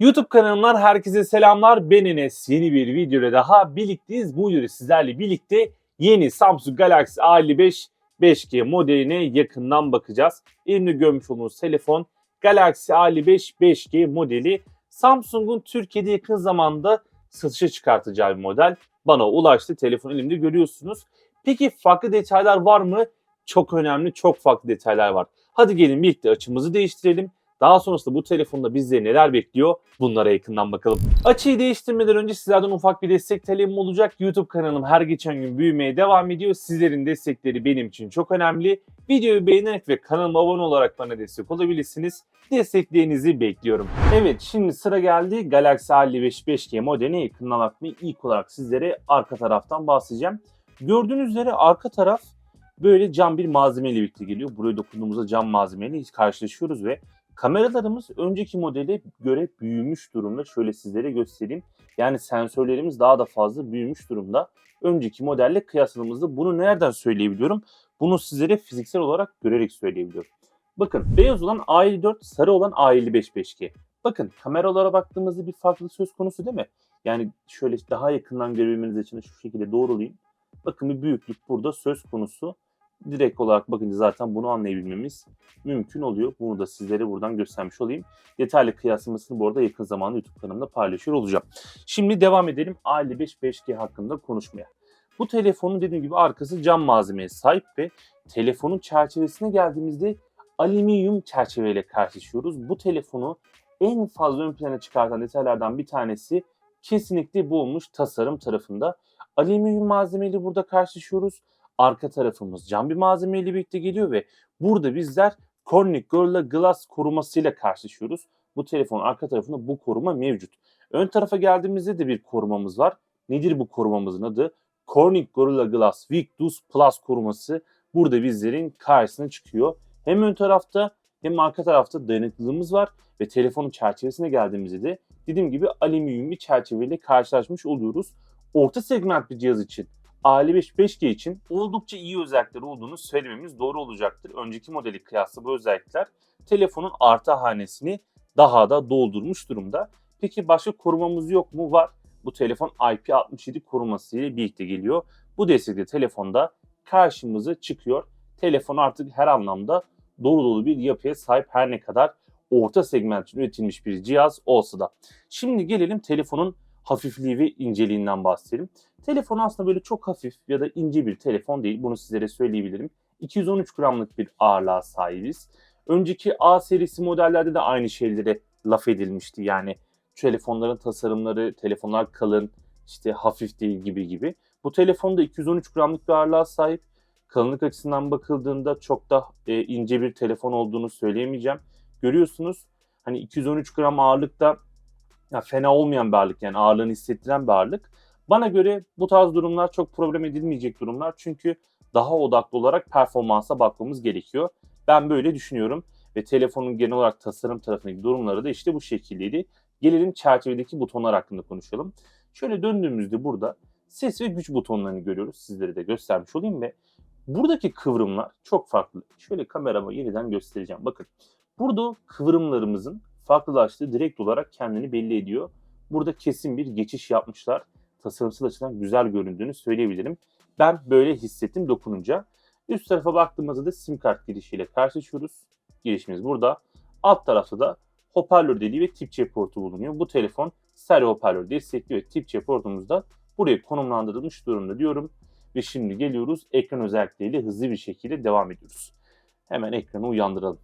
YouTube kanalımdan herkese selamlar. Ben Enes. Yeni bir videoda daha birlikteyiz. Bu videoda sizlerle birlikte yeni Samsung Galaxy A55 5G modeline yakından bakacağız. Elimde görmüş olduğunuz telefon Galaxy A55 5G modeli. Samsung'un Türkiye'de yakın zamanda satışa çıkartacağı bir model. Bana ulaştı. Telefon elimde görüyorsunuz. Peki farklı detaylar var mı? Çok önemli, çok farklı detaylar var. Hadi gelin birlikte açımızı değiştirelim. Daha sonrasında bu telefonda bizleri neler bekliyor bunlara yakından bakalım. Açıyı değiştirmeden önce sizlerden ufak bir destek talebim olacak. YouTube kanalım her geçen gün büyümeye devam ediyor. Sizlerin destekleri benim için çok önemli. Videoyu beğenerek ve kanalıma abone olarak bana destek olabilirsiniz. Desteklerinizi bekliyorum. Evet şimdi sıra geldi Galaxy A55 5G modeline yakından bakmayı ilk olarak sizlere arka taraftan bahsedeceğim. Gördüğünüz üzere arka taraf böyle cam bir malzemeyle birlikte geliyor. Buraya dokunduğumuzda cam malzemeyle karşılaşıyoruz ve Kameralarımız önceki modele göre büyümüş durumda. Şöyle sizlere göstereyim. Yani sensörlerimiz daha da fazla büyümüş durumda. Önceki modelle kıyasladığımızda bunu nereden söyleyebiliyorum? Bunu sizlere fiziksel olarak görerek söyleyebiliyorum. Bakın beyaz olan A54, sarı olan A55 5G. Bakın kameralara baktığımızda bir farklılık söz konusu değil mi? Yani şöyle daha yakından görebilmeniz için şu şekilde doğrulayayım. Bakın bir büyüklük burada söz konusu direkt olarak bakınca zaten bunu anlayabilmemiz mümkün oluyor. Bunu da sizlere buradan göstermiş olayım. Detaylı kıyaslamasını bu arada yakın zamanda YouTube kanalımda paylaşıyor olacağım. Şimdi devam edelim A55 5G hakkında konuşmaya. Bu telefonun dediğim gibi arkası cam malzemeye sahip ve telefonun çerçevesine geldiğimizde alüminyum çerçeveyle karşılaşıyoruz. Bu telefonu en fazla ön plana çıkartan detaylardan bir tanesi kesinlikle bu olmuş tasarım tarafında. Alüminyum malzemeyle burada karşılaşıyoruz arka tarafımız cam bir malzemeyle birlikte geliyor ve burada bizler Corning Gorilla Glass korumasıyla karşılaşıyoruz. Bu telefonun arka tarafında bu koruma mevcut. Ön tarafa geldiğimizde de bir korumamız var. Nedir bu korumamızın adı? Corning Gorilla Glass Victus Plus koruması burada bizlerin karşısına çıkıyor. Hem ön tarafta hem arka tarafta dayanıklılığımız var ve telefonun çerçevesine geldiğimizde de dediğim gibi alüminyum bir çerçeveyle karşılaşmış oluyoruz. Orta segment bir cihaz için A55 5G için oldukça iyi özellikleri olduğunu söylememiz doğru olacaktır. Önceki modeli kıyasla bu özellikler telefonun artı hanesini daha da doldurmuş durumda. Peki başka korumamız yok mu? Var. Bu telefon IP67 koruması ile birlikte geliyor. Bu destekli telefonda karşımıza çıkıyor. Telefon artık her anlamda dolu dolu bir yapıya sahip her ne kadar orta segment için üretilmiş bir cihaz olsa da. Şimdi gelelim telefonun hafifliği ve inceliğinden bahsedelim. Telefon aslında böyle çok hafif ya da ince bir telefon değil. Bunu sizlere söyleyebilirim. 213 gramlık bir ağırlığa sahibiz. Önceki A serisi modellerde de aynı şeylere laf edilmişti. Yani telefonların tasarımları, telefonlar kalın, işte hafif değil gibi gibi. Bu telefon da 213 gramlık bir ağırlığa sahip. Kalınlık açısından bakıldığında çok da e, ince bir telefon olduğunu söyleyemeyeceğim. Görüyorsunuz hani 213 gram ağırlıkta ya fena olmayan bir ağırlık yani ağırlığını hissettiren bir ağırlık. Bana göre bu tarz durumlar çok problem edilmeyecek durumlar. Çünkü daha odaklı olarak performansa bakmamız gerekiyor. Ben böyle düşünüyorum ve telefonun genel olarak tasarım tarafındaki durumları da işte bu şekildeydi. Gelelim çerçevedeki butonlar hakkında konuşalım. Şöyle döndüğümüzde burada ses ve güç butonlarını görüyoruz. Sizlere de göstermiş olayım ve buradaki kıvrımlar çok farklı. Şöyle kamerama yeniden göstereceğim. Bakın burada kıvrımlarımızın farklılaştığı direkt olarak kendini belli ediyor. Burada kesin bir geçiş yapmışlar tasarımsal açıdan güzel göründüğünü söyleyebilirim. Ben böyle hissettim dokununca. Üst tarafa baktığımızda da sim kart girişiyle karşılaşıyoruz. Girişimiz burada. Alt tarafta da hoparlör deliği ve tip C portu bulunuyor. Bu telefon stereo hoparlör destekliyor ve tip C portumuz da buraya konumlandırılmış durumda diyorum. Ve şimdi geliyoruz ekran özellikleriyle hızlı bir şekilde devam ediyoruz. Hemen ekranı uyandıralım.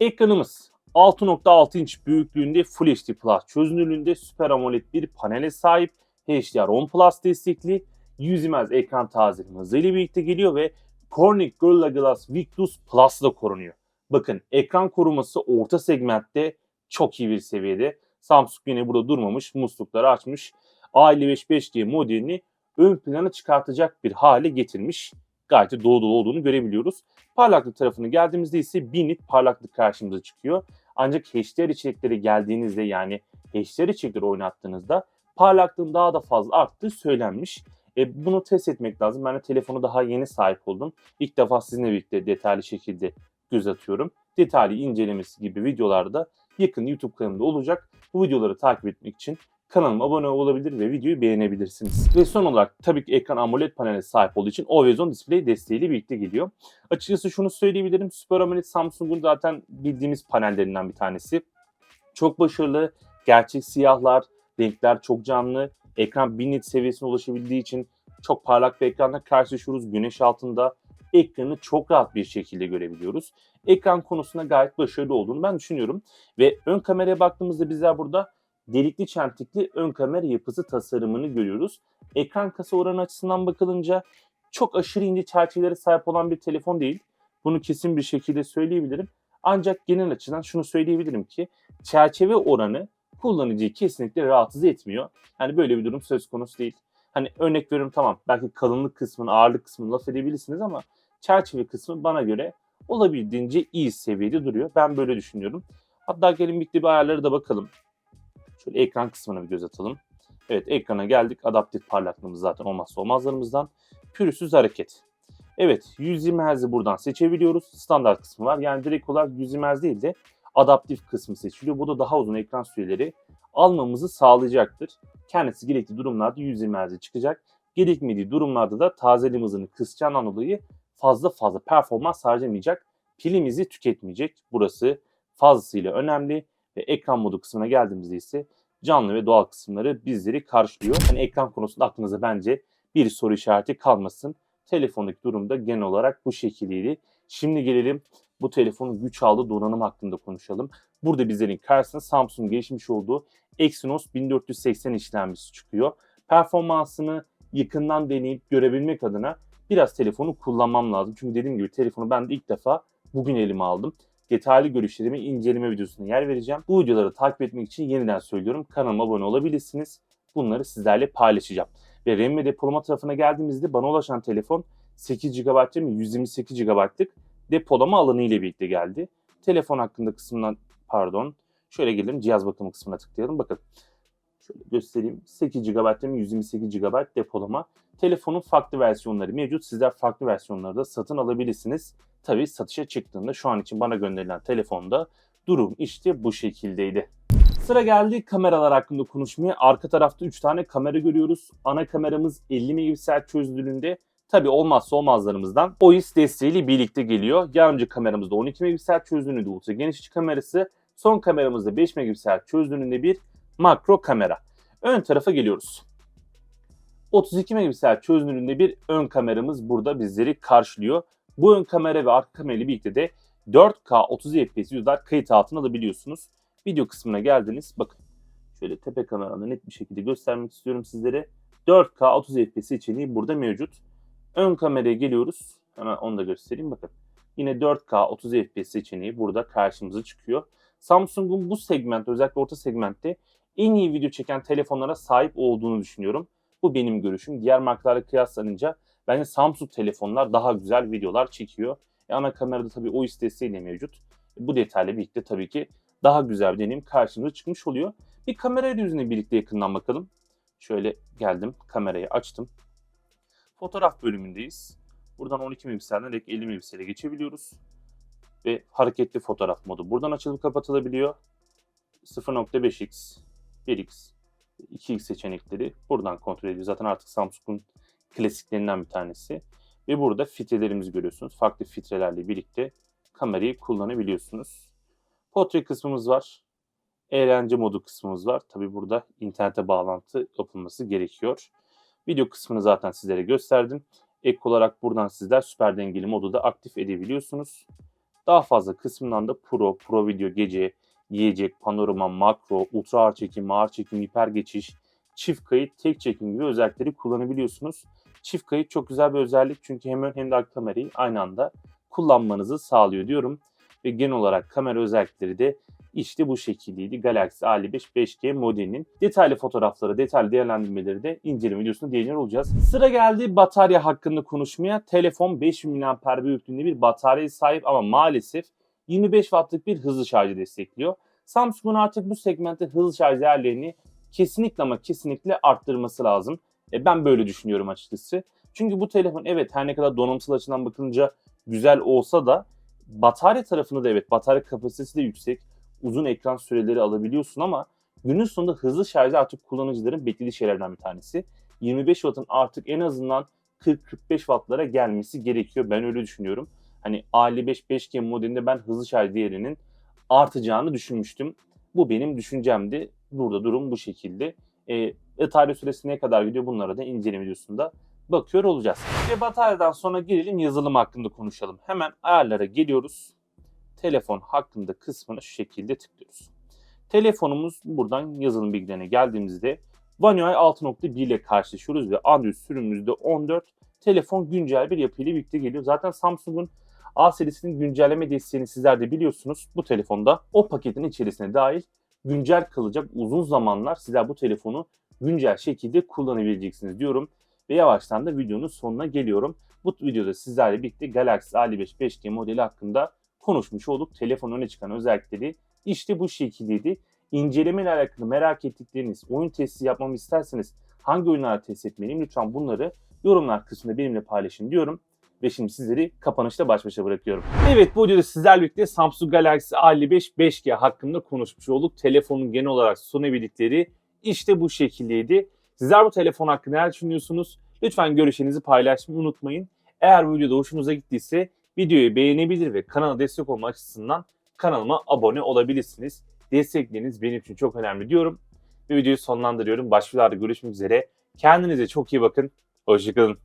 Ekranımız 6.6 inç büyüklüğünde Full HD Plus çözünürlüğünde Super AMOLED bir panele sahip HDR10 Plus destekli 100 Hz ekran tazeleme hızıyla birlikte geliyor ve Corning Gorilla Glass Victus Plus da korunuyor. Bakın ekran koruması orta segmentte çok iyi bir seviyede. Samsung yine burada durmamış, muslukları açmış. A55 5G modelini ön plana çıkartacak bir hale getirmiş. Gayet de dolu dolu olduğunu görebiliyoruz. Parlaklık tarafına geldiğimizde ise 1000 nit parlaklık karşımıza çıkıyor. Ancak HDR içerikleri geldiğinizde yani HDR içerikleri oynattığınızda parlaklığın daha da fazla arttığı söylenmiş. E, bunu test etmek lazım. Ben de telefonu daha yeni sahip oldum. İlk defa sizinle birlikte detaylı şekilde göz atıyorum. Detaylı incelemesi gibi videolarda yakın YouTube kanalımda olacak. Bu videoları takip etmek için kanalıma abone olabilir ve videoyu beğenebilirsiniz. Ve son olarak tabii ki ekran AMOLED paneline sahip olduğu için On Display desteğiyle birlikte geliyor. Açıkçası şunu söyleyebilirim. Super AMOLED Samsung'un zaten bildiğimiz panellerinden bir tanesi. Çok başarılı, gerçek siyahlar, renkler çok canlı, ekran 1000 nit seviyesine ulaşabildiği için çok parlak bir ekranla karşılaşıyoruz. Güneş altında ekranı çok rahat bir şekilde görebiliyoruz. Ekran konusunda gayet başarılı olduğunu ben düşünüyorum. Ve ön kameraya baktığımızda bizler burada delikli çentikli ön kamera yapısı tasarımını görüyoruz. Ekran kasa oranı açısından bakılınca çok aşırı ince çerçevelere sahip olan bir telefon değil. Bunu kesin bir şekilde söyleyebilirim. Ancak genel açıdan şunu söyleyebilirim ki çerçeve oranı kullanıcıyı kesinlikle rahatsız etmiyor. Yani böyle bir durum söz konusu değil. Hani örnek veriyorum tamam belki kalınlık kısmını, ağırlık kısmını laf edebilirsiniz ama çerçeve kısmı bana göre olabildiğince iyi seviyede duruyor. Ben böyle düşünüyorum. Hatta gelin birlikte bir ayarlara da bakalım. Şöyle ekran kısmına bir göz atalım. Evet ekrana geldik. Adaptif parlaklığımız zaten olmazsa olmazlarımızdan. Pürüzsüz hareket. Evet 120 Hz'i buradan seçebiliyoruz. Standart kısmı var. Yani direkt olarak 120 Hz değil de adaptif kısmı seçiliyor. Bu da daha uzun ekran süreleri almamızı sağlayacaktır. Kendisi gerekli durumlarda 120 Hz'e çıkacak. Gerekmediği durumlarda da tazelim hızını kısacağından dolayı fazla fazla performans harcamayacak. Pilimizi tüketmeyecek. Burası fazlasıyla önemli ve ekran modu kısmına geldiğimizde ise canlı ve doğal kısımları bizleri karşılıyor. Yani ekran konusunda aklınıza bence bir soru işareti kalmasın. Telefondaki durumda genel olarak bu şekildeydi. Şimdi gelelim bu telefonun güç aldığı donanım hakkında konuşalım. Burada bizlerin karşısına Samsung gelişmiş olduğu Exynos 1480 işlemcisi çıkıyor. Performansını yakından deneyip görebilmek adına biraz telefonu kullanmam lazım. Çünkü dediğim gibi telefonu ben de ilk defa bugün elime aldım. Detaylı görüşlerimi inceleme videosuna yer vereceğim. Bu videoları takip etmek için yeniden söylüyorum. Kanalıma abone olabilirsiniz. Bunları sizlerle paylaşacağım. Ve RAM ve depolama tarafına geldiğimizde bana ulaşan telefon 8 GB mi? 128 GB'lık depolama alanı ile birlikte geldi. Telefon hakkında kısmından pardon. Şöyle gelelim cihaz bakımı kısmına tıklayalım. Bakın şöyle göstereyim. 8 GB değil mi? 128 GB depolama. Telefonun farklı versiyonları mevcut. Sizler farklı versiyonları da satın alabilirsiniz. Tabii satışa çıktığında şu an için bana gönderilen telefonda durum işte bu şekildeydi. Sıra geldi kameralar hakkında konuşmaya. Arka tarafta 3 tane kamera görüyoruz. Ana kameramız 50 megapiksel çözünürlüğünde. Tabi olmazsa olmazlarımızdan OIS desteğiyle birlikte geliyor. Önce kameramızda 12 megapiksel çözünürlüğünde ultra geniş açı kamerası. Son kameramızda 5 megapiksel çözünürlüğünde bir makro kamera. Ön tarafa geliyoruz. 32 megapiksel çözünürlüğünde bir ön kameramız burada bizleri karşılıyor. Bu ön kamera ve arka kamera ile birlikte de 4K 30 FPS yüzler kayıt altına alabiliyorsunuz. Video kısmına geldiniz. Bakın şöyle tepe kamerada net bir şekilde göstermek istiyorum sizlere. 4K 30 FPS seçeneği burada mevcut. Ön kameraya geliyoruz. Hemen onu da göstereyim. Bakın yine 4K 30 FPS seçeneği burada karşımıza çıkıyor. Samsung'un bu segment özellikle orta segmentte en iyi video çeken telefonlara sahip olduğunu düşünüyorum. Bu benim görüşüm. Diğer markalarla kıyaslanınca bence Samsung telefonlar daha güzel videolar çekiyor. E ana kamerada tabii o desteğiyle mevcut. Bu detayla birlikte tabii ki daha güzel bir deneyim karşımıza çıkmış oluyor. Bir kamera yüzüne birlikte yakından bakalım. Şöyle geldim kamerayı açtım. Fotoğraf bölümündeyiz. Buradan 12 megapikselden direkt 50 megapiksele geçebiliyoruz. Ve hareketli fotoğraf modu buradan açılıp kapatılabiliyor. 0.5x, 1x, 2x seçenekleri buradan kontrol ediyor. Zaten artık Samsung'un klasiklerinden bir tanesi. Ve burada filtrelerimizi görüyorsunuz. Farklı filtrelerle birlikte kamerayı kullanabiliyorsunuz. Portre kısmımız var. Eğlence modu kısmımız var. Tabi burada internete bağlantı yapılması gerekiyor. Video kısmını zaten sizlere gösterdim. Ek olarak buradan sizler süper dengeli modu da aktif edebiliyorsunuz. Daha fazla kısmından da Pro, Pro Video gece, yiyecek, panorama, makro, ultra ağır çekim, ağır çekim, hiper geçiş, çift kayıt, tek çekim gibi özellikleri kullanabiliyorsunuz. Çift kayıt çok güzel bir özellik çünkü hem ön hem de arka kamerayı aynı anda kullanmanızı sağlıyor diyorum. Ve genel olarak kamera özellikleri de işte bu şekildeydi. Galaxy A55 5G modelinin detaylı fotoğrafları, detaylı değerlendirmeleri de inceleme videosunda değiniyor olacağız. Sıra geldi batarya hakkında konuşmaya. Telefon 5000 mAh büyüklüğünde bir bataryaya sahip ama maalesef 25 wattlık bir hızlı şarjı destekliyor. Samsung'un artık bu segmentte hızlı şarj değerlerini kesinlikle ama kesinlikle arttırması lazım. E ben böyle düşünüyorum açıkçası. Çünkü bu telefon evet her ne kadar donanımsal açıdan bakınca güzel olsa da batarya tarafında da evet batarya kapasitesi de yüksek. Uzun ekran süreleri alabiliyorsun ama günün sonunda hızlı şarj artık kullanıcıların beklediği şeylerden bir tanesi. 25 Watt'ın artık en azından 40-45 Watt'lara gelmesi gerekiyor. Ben öyle düşünüyorum. Hani A55 5G modelinde ben hızlı şarj değerinin artacağını düşünmüştüm. Bu benim düşüncemdi. Burada durum bu şekilde. E, batarya süresi ne kadar gidiyor bunlara da inceleme videosunda bakıyor olacağız. Ve bataryadan sonra gelelim yazılım hakkında konuşalım. Hemen ayarlara geliyoruz. Telefon hakkında kısmına şu şekilde tıklıyoruz. Telefonumuz buradan yazılım bilgilerine geldiğimizde One UI 6.1 ile karşılaşıyoruz ve Android sürümümüzde 14 telefon güncel bir yapıyla birlikte geliyor. Zaten Samsung'un A serisinin güncelleme desteğini sizler de biliyorsunuz. Bu telefonda o paketin içerisine dahil güncel kalacak uzun zamanlar sizler bu telefonu güncel şekilde kullanabileceksiniz diyorum. Ve yavaştan da videonun sonuna geliyorum. Bu videoda sizlerle birlikte Galaxy A55 5G modeli hakkında konuşmuş olduk. Telefonun öne çıkan özellikleri işte bu şekildeydi. İnceleme ile alakalı merak ettikleriniz, oyun testi yapmamı isterseniz hangi oyunları test etmeliyim lütfen bunları yorumlar kısmında benimle paylaşın diyorum. Ve şimdi sizleri kapanışta baş başa bırakıyorum. Evet bu videoda sizlerle birlikte Samsung Galaxy A55 5G hakkında konuşmuş olduk. Telefonun genel olarak sunabildikleri işte bu şekildeydi. Sizler bu telefon hakkında neler düşünüyorsunuz? Lütfen görüşlerinizi paylaşmayı unutmayın. Eğer bu videoda hoşunuza gittiyse videoyu beğenebilir ve kanala destek olmak açısından kanalıma abone olabilirsiniz. Destekleriniz benim için çok önemli diyorum. Ve videoyu sonlandırıyorum. Başka videolarda görüşmek üzere. Kendinize çok iyi bakın. Hoşçakalın.